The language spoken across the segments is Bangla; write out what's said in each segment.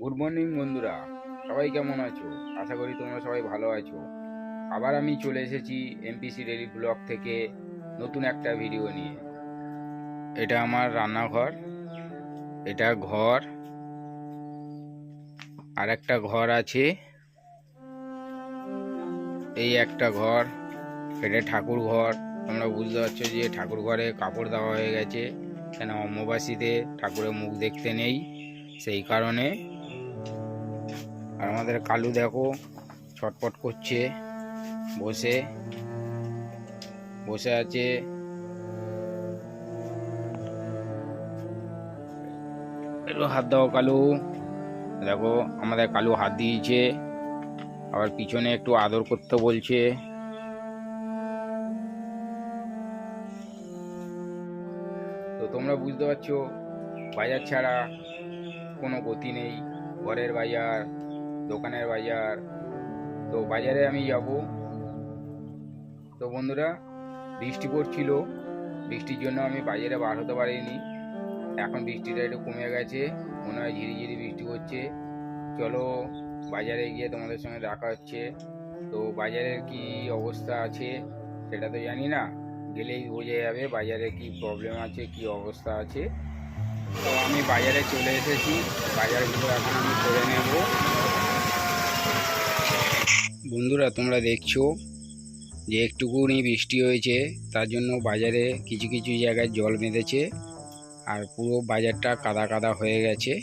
গুড মর্নিং বন্ধুরা। সবাই কেমন আছো? আশা করি তোমরা সবাই ভালো আছো। আবার আমি চলে এসেছি এমপিসি ডেলি ব্লগ থেকে নতুন একটা ভিডিও নিয়ে। এটা আমার রান্নাঘর, এটা ঘর আর একটা ঘর আছে। এই একটা ঘর, এটা ঠাকুর ঘর। তোমরা বুঝতে পারছ যে ঠাকুর ঘরে কাপড় দেওয়া হয়ে গেছে। কেন অম্বুবাসীতে ঠাকুরের মুখ দেখতে নেই? সেই কারণে আর আমাদের কালু দেখো, ছটপট করছে। বসে। বসে আছে। হাত দাও কালু। দেখো, আমাদের কালু হাত দিয়েছে। আবার পিছনে একটু আদর করতে বলছে। তো তোমরা বুঝতে পারছ, বাজার ছাড়া কোনো গতি নেই। ঘরের বাজার। দোকানের বাজার। তো বাজারে আমি যাব। তো বন্ধুরা, বৃষ্টি পড়ছিল। বৃষ্টির জন্য আমি বাজারে বার হতে পারিনি। এখন বৃষ্টিটা একটু কমে গেছে। মনে হয় ঝিরিঝিরি বৃষ্টি হচ্ছে চলো বাজারে গিয়ে তোমাদের সঙ্গে দেখা হচ্ছে। তো বাজারের কি অবস্থা আছে, সেটা তো জানি না। গেলেই বোঝা যাবে বাজারে কি প্রবলেম আছে, কি অবস্থা আছে। তো আমি বাজারে চলে এসেছি। বাজারগুলো এখন আমি করে নেব। বন্ধুরা, তোমরা দেখছ যে একটুকুনি বৃষ্টি হয়েছে, তার জন্য বাজারে কিছু কিছু জায়গায় জল বেঁধেছে আর পুরো বাজারটা কাদা কাদা হয়ে গেছে।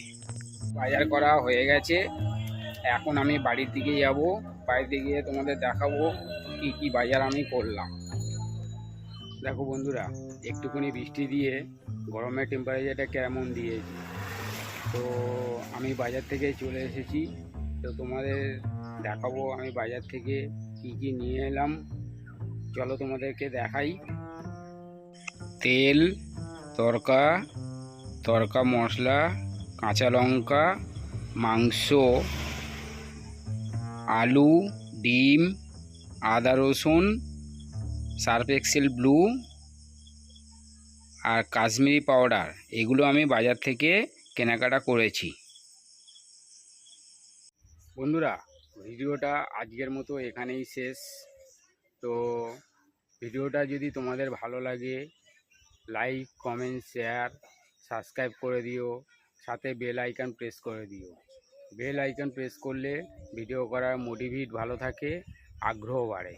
বাজার করা হয়ে গেছে। এখন আমি বাড়ির দিকে যাব। দিকে গিয়ে তোমাদের দেখাবো কি কি বাজার আমি করলাম। দেখো বন্ধুরা একটুখানি বৃষ্টি দিয়ে গরমের টেম্পারেচারটা কেমন দিয়েছে। তো আমি বাজার থেকে চলে এসেছি। তো তোমাদের দেখাবো আমি বাজার থেকে কি কি নিয়ে এলাম। চলো তোমাদেরকে দেখাই। তেল, তরকা তরকা মশলা, কাঁচা লঙ্কা, মাংস, আলু, ডিম, আদা রসুন সার্ফ এক্সেল ব্লু আর কাশ্মীরি পাউডার। এগুলো আমি বাজার থেকে কেনাকাটা করেছি। বন্ধুরা ভিডিওটা আজকের মতো এখানেই শেষ। তো ভিডিওটা যদি তোমাদের ভালো লাগে লাইক কমেন্ট শেয়ার সাবস্ক্রাইব করে দিও। সাথে বেল আইকন প্রেস করে দিও। বেল আইকন প্রেস করলে ভিডিও করার মোটিভেট ভালো থাকে, আগ্রহ বাড়ে।